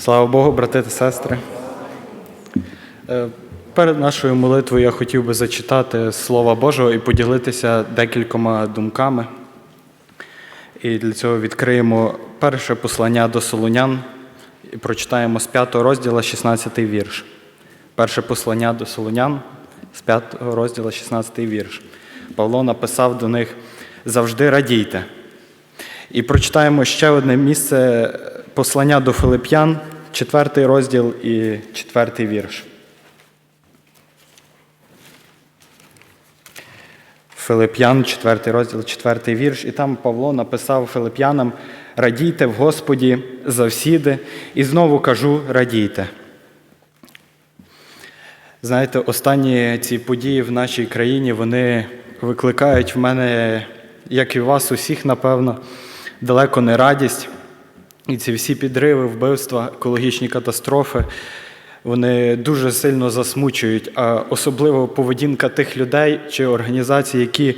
Слава Богу, брати та сестри. Е, Перед нашою молитвою я хотів би зачитати Слова Божого і поділитися декількома думками. І для цього відкриємо перше послання до Солунян і прочитаємо з 5 розділу 16 вірш. Перше послання до Солунян з 5 розділу 16 вірш. Павло написав до них завжди радійте. І прочитаємо ще одне місце послання до Филип'ян, 4 розділ і 4 вірш. Филип'ян, 4 розділ, 4 вірш, і там Павло написав Филип'янам: радійте в Господі завсіди, і знову кажу, радійте. Знаєте, останні ці події в нашій країні вони викликають в мене, як і в вас, усіх, напевно, далеко не радість. І ці всі підриви, вбивства, екологічні катастрофи, вони дуже сильно засмучують, а особливо поведінка тих людей чи організацій, які,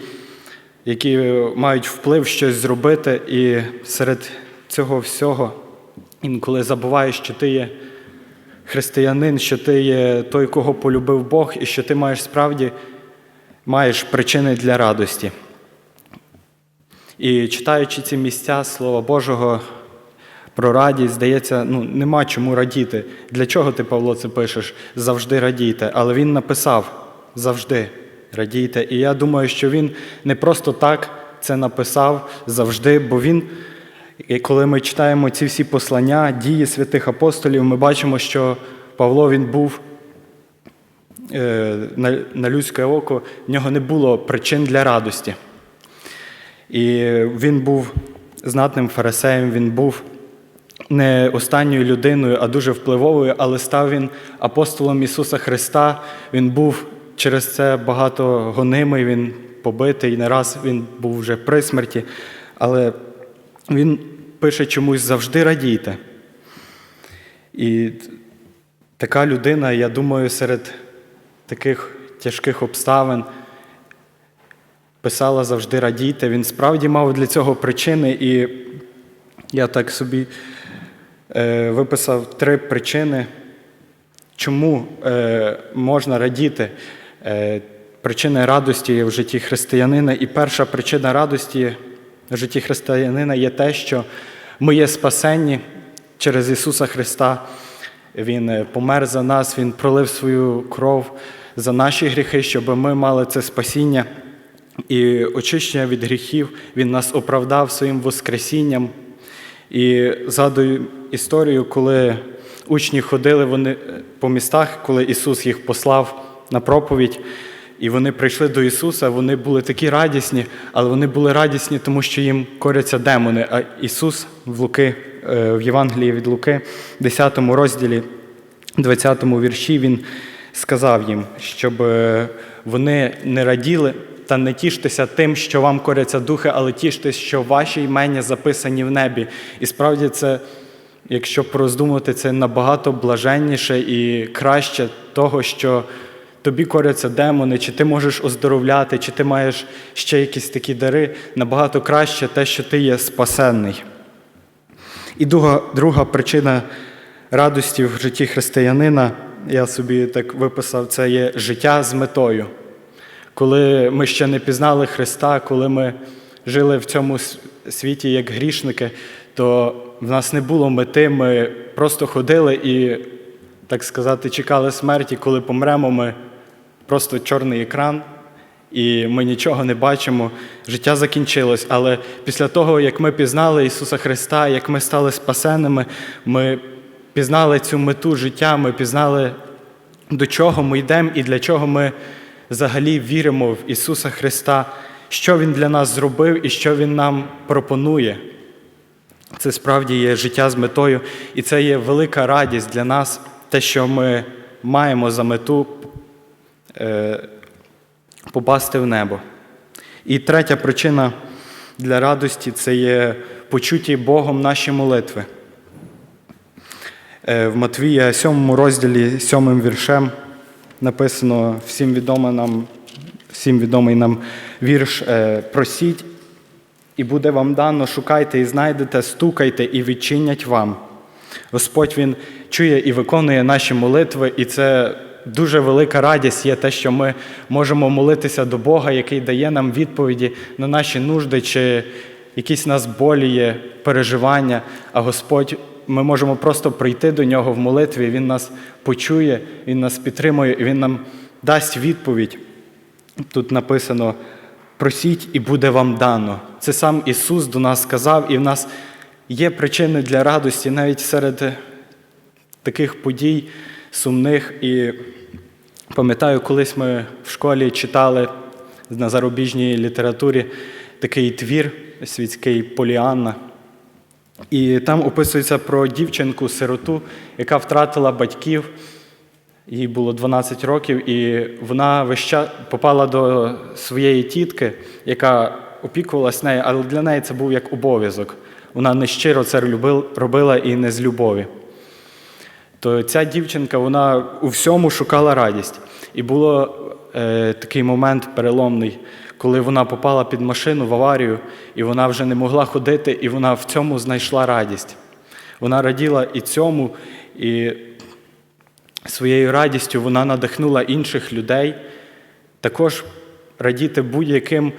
які мають вплив щось зробити, і серед цього всього інколи забуваєш, що ти є християнин, що ти є той, кого полюбив Бог, і що ти маєш справді маєш причини для радості. І читаючи ці місця Слова Божого про радість, здається, ну, нема чому радіти. Для чого ти, Павло, це пишеш? Завжди радійте. Але він написав завжди радійте. І я думаю, що він не просто так це написав завжди, бо він, коли ми читаємо ці всі послання, дії святих апостолів, ми бачимо, що Павло він був е, на, на людське око, в нього не було причин для радості. І він був знатним фарисеєм, він був не останньою людиною, а дуже впливовою, але став він апостолом Ісуса Христа. Він був через це багато гонимий, він побитий, не раз він був вже при смерті. Але він пише чомусь завжди радійте. І така людина, я думаю, серед таких тяжких обставин писала завжди радійте. Він справді мав для цього причини, і я так собі виписав три причини, чому е, можна радіти. Е, причини радості в житті християнина. І перша причина радості в житті християнина є те, що ми є спасенні через Ісуса Христа. Він е, помер за нас, Він пролив свою кров за наші гріхи, щоб ми мали це спасіння і очищення від гріхів. Він нас оправдав своїм Воскресінням. І згадую історію, коли учні ходили вони по містах, коли Ісус їх послав на проповідь, і вони прийшли до Ісуса, вони були такі радісні, але вони були радісні, тому що їм коряться демони. А Ісус в Луки, е, в Євангелії від Луки, 10 розділі, 20 вірші, Він сказав їм, щоб е, вони не раділи. Та не тіштеся тим, що вам коряться духи, але тіштесь, що ваші імення записані в небі. І справді це, якщо пороздумати, це набагато блаженніше і краще того, що тобі коряться демони, чи ти можеш оздоровляти, чи ти маєш ще якісь такі дари, набагато краще те, що ти є спасенний. І друга, друга причина радості в житті християнина, я собі так виписав, це є життя з метою. Коли ми ще не пізнали Христа, коли ми жили в цьому світі як грішники, то в нас не було мети, ми просто ходили і, так сказати, чекали смерті, коли помремо, ми просто чорний екран, і ми нічого не бачимо. Життя закінчилось. Але після того, як ми пізнали Ісуса Христа, як ми стали спасеними, ми пізнали цю мету життя, ми пізнали, до чого ми йдемо і для чого ми взагалі віримо в Ісуса Христа, що Він для нас зробив і що Він нам пропонує. Це справді є життя з метою, і це є велика радість для нас, те, що ми маємо за мету е, попасти в небо. І третя причина для радості це є почуті Богом наші молитви. Е, в Матвія 7 розділі 7 віршем написано всім відомий нам, всім відомий нам вірш е, Просіть, і буде вам дано, шукайте і знайдете, стукайте і відчинять вам. Господь Він чує і виконує наші молитви, і це дуже велика радість є те, що ми можемо молитися до Бога, який дає нам відповіді на наші нужди чи якісь нас болі є, переживання. А Господь, ми можемо просто прийти до нього в молитві, Він нас почує, Він нас підтримує, і Він нам дасть відповідь. Тут написано: просіть і буде вам дано. Це сам Ісус до нас сказав, і в нас є причини для радості навіть серед таких подій сумних. І пам'ятаю, колись ми в школі читали на зарубіжній літературі такий твір світський Поліанна. І там описується про дівчинку-сироту, яка втратила батьків. Їй було 12 років, і вона весь попала до своєї тітки, яка опікувалась нею, але для неї це був як обов'язок. Вона нещиро це робила і не з любові. То ця дівчинка вона у всьому шукала радість. І було е, такий момент переломний, коли вона попала під машину в аварію, і вона вже не могла ходити, і вона в цьому знайшла радість. Вона раділа і цьому, і своєю радістю вона надихнула інших людей також радіти будь-яким,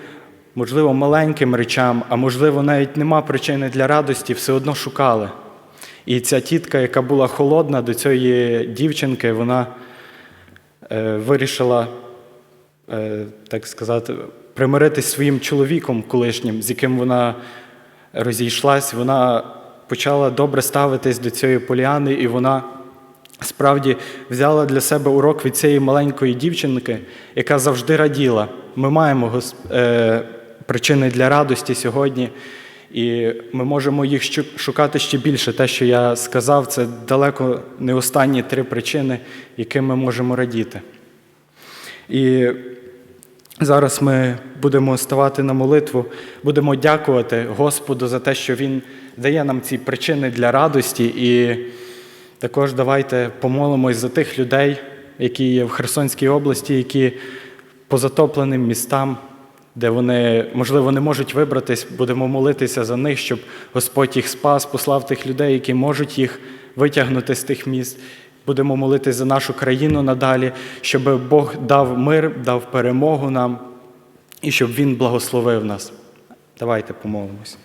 можливо, маленьким речам, а можливо, навіть нема причини для радості, все одно шукали. І ця тітка, яка була холодна до цієї дівчинки, вона е, вирішила, так сказати, примиритись своїм чоловіком колишнім, з яким вона розійшлась. Вона почала добре ставитись до цієї поліани, і вона справді взяла для себе урок від цієї маленької дівчинки, яка завжди раділа. Ми маємо е, причини для радості сьогодні, і ми можемо їх шукати ще більше. Те, що я сказав, це далеко не останні три причини, яким ми можемо радіти. І зараз ми будемо ставати на молитву, будемо дякувати Господу за те, що Він дає нам ці причини для радості. І також давайте помолимось за тих людей, які є в Херсонській області, які по затопленим містам, де вони, можливо, не можуть вибратись, будемо молитися за них, щоб Господь їх спас, послав тих людей, які можуть їх витягнути з тих міст. Будемо молитись за нашу країну надалі, щоб Бог дав мир, дав перемогу нам і щоб Він благословив нас. Давайте помолимось.